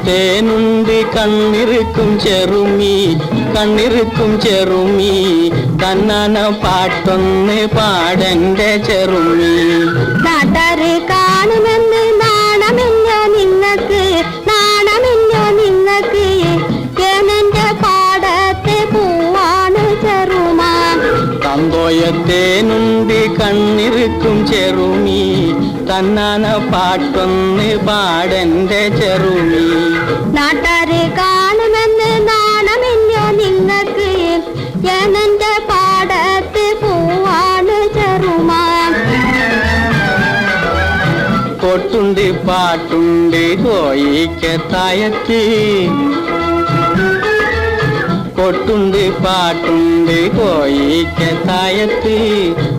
തന്തോയത്തേനുണ്ട് കണ്ണിറുക്കും ചെറുമീ കണ്ണിറുക്കും ചെറുമീ. കണ്ണന പാട്ടൊന്ന് പാടന്റെ ചെറുമീ. നാട്ടാര് കാണുമെന്ന് നാണമെന്നോ നിങ്ങൾക്ക് നാണമെന്നോ നിങ്ങൾക്ക്. തേനന്റെ പാടത്തെ പൂവാണ് ചെറുമാ. തന്തോയത്തേനുണ്ട് കണ്ണിറുക്കും ചെറുമീ. തന്നാന പാട്ടൊന്ന് പാടന്റെ ചെറുമി നാട്ടാരെ കാണുമെന്ന് നാണമില്ല നിങ്ങൾക്ക്. ഞാനെന്റെ പാടത്ത് പോവാണ് ചെറുമാ കൊട്ടുണ്ട് പാട്ടുണ്ട് കോയിക്കത്തായത്ത് കൊട്ടുണ്ട് പാട്ടുണ്ട് കോയിക്കത്തായത്ത്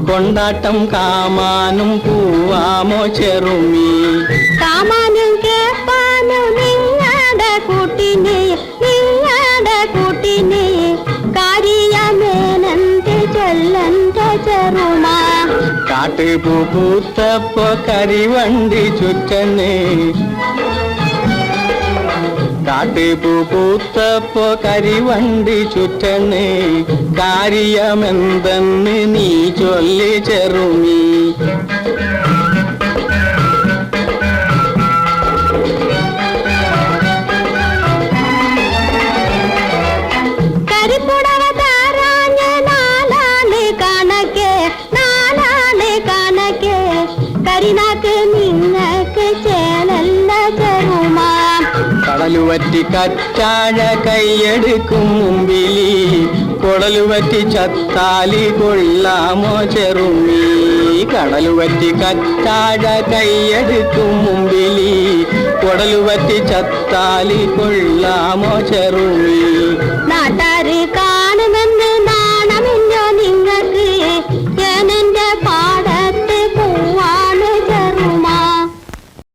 കൊണ്ടാട്ടം കാമാനും പൂവാമോ ചെറുമി. കാമാനും കേപ്പാനും നിങ്ങളുടെ കൂട്ടിനെ നിങ്ങളുടെ കൂട്ടിനെ. കാര്യമേനന്റെ ചൊല്ലന്റെ ചെറുമ. കാട്ടുപൂ പൂത്തപ്പോ കരിവണ്ടി ചുറ്റന്ന്. കാട്ടുപൂ പൂത്തപ്പോ കരിവണ്ടി ചുറ്റണേ കാര്യമെന്തെന്ന് നീ ചൊല്ലി ചെറുമീ. കരിനാക്ക് കടലുവറ്റി കറ്റാഴ കൈയെടുക്കും മുമ്പിലി. കൊടലുവറ്റി ചത്താലി കൊള്ളാമോ ചെറുമീ. കടലുവറ്റി കറ്റാഴ കൈയെടുക്കും മുമ്പിലി. കൊടലുവറ്റി ചത്താലി കൊള്ളാമോ ചെറുമീ.